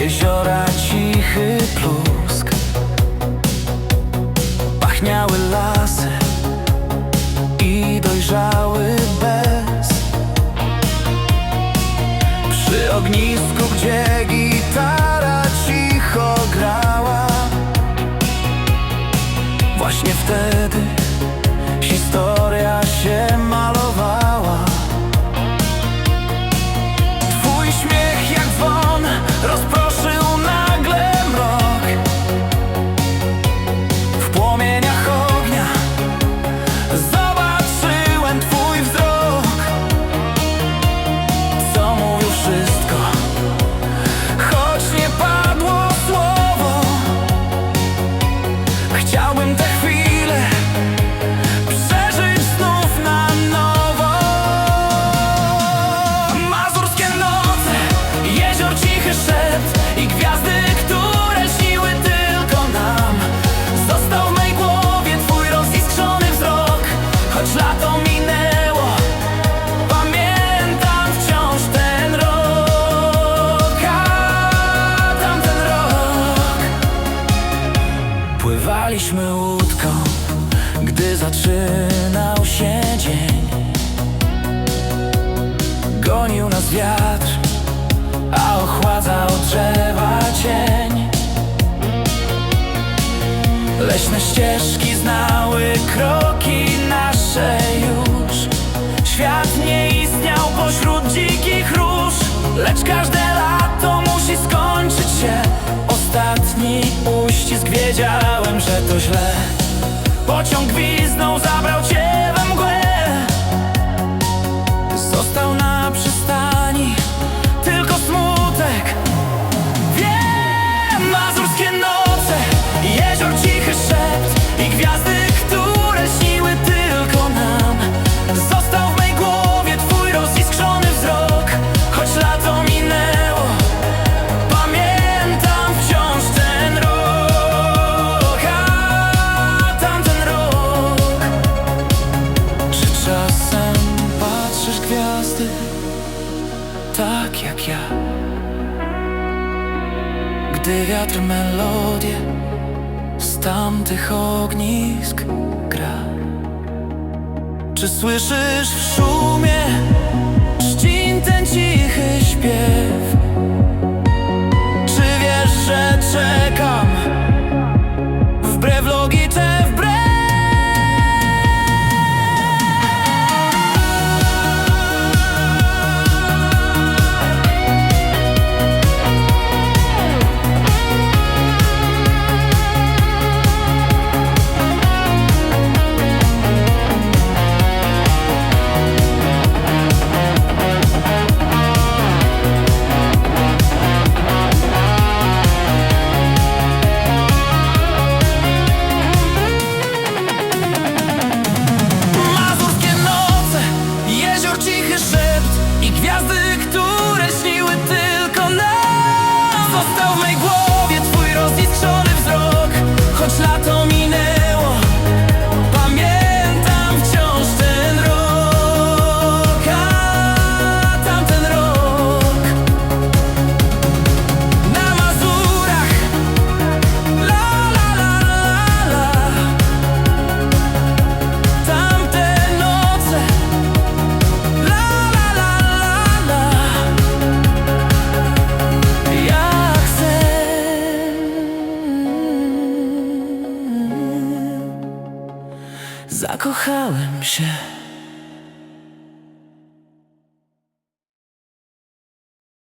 jeziora cichy plusk. Pachniały lasy i dojrzały bez. Przy ognisku, gdzie gitara cicho grała. Właśnie wtedy Pływaliśmy łódką, gdy zaczynał się dzień. Gonił nas wiatr, a ochładzał drzewa cień. Leśne ścieżki znały kroki nasze już. Świat nie istniał pośród dzikich róż Lecz każde lato musi skończyć się. Ostatni uścisk wiedziałem to źle. Pociąg gwizdnął, zabrał tak jak ja Gdy wiatr melodię z tamtych ognisk gra Czy słyszysz w szumie trzcin ten cichy śpiew? Zakochałem się.